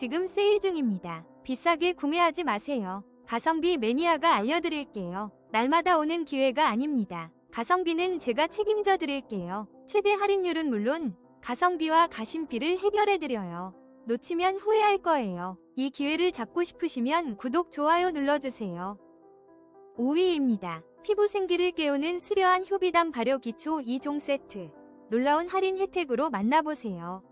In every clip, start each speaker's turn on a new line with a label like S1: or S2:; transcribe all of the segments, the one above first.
S1: 지금 세일 중입니다. 비싸게 구매하지 마세요. 가성비 매니아가 알려드릴게요. 날마다 오는 기회가 아닙니다. 가성비는 제가 책임져 드릴게요. 최대 할인율은 물론 가성비와 가심비를 해결해 드려요. 놓치면 후회할 거예요. 이 기회를 잡고 싶으시면 구독, 좋아요 눌러주세요. 5위입니다. 피부 생기를 깨우는 수려한 효비담 발효 기초 2종 세트. 놀라운 할인 혜택으로 만나보세요.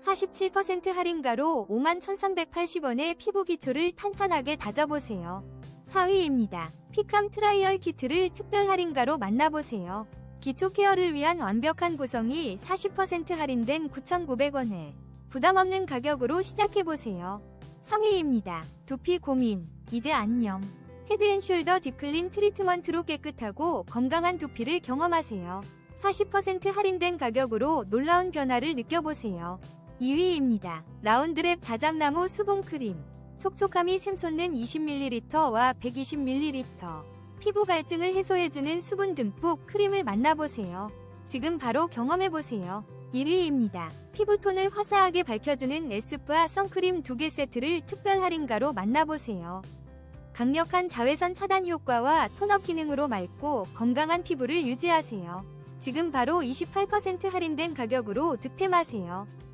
S1: 47% 할인가로 51,380원의 피부 기초를 탄탄하게 다져보세요. 4위입니다. 피캄 트라이얼 키트를 특별 할인가로 만나보세요. 기초 케어를 위한 완벽한 구성이 40% 할인된 9,900원에 부담 없는 가격으로 시작해보세요. 3위입니다. 두피 고민, 이제 안녕. 헤드앤숄더 딥클린 트리트먼트로 깨끗하고 건강한 두피를 경험하세요. 40% 할인된 가격으로 놀라운 변화를 느껴보세요. 2위입니다. 라운드랩 자작나무 수분크림. 촉촉함이 샘솟는 20ml와 120ml. 피부 갈증을 해소해주는 수분 듬뿍 크림을 만나보세요. 지금 바로 경험해보세요. 1위입니다. 피부톤을 화사하게 밝혀주는 에스쁘아 선크림 2개 세트를 특별 할인가로 만나보세요. 강력한 자외선 차단 효과와 톤업 기능으로 맑고 건강한 피부를 유지하세요. 지금 바로 28% 할인된 가격으로 득템하세요.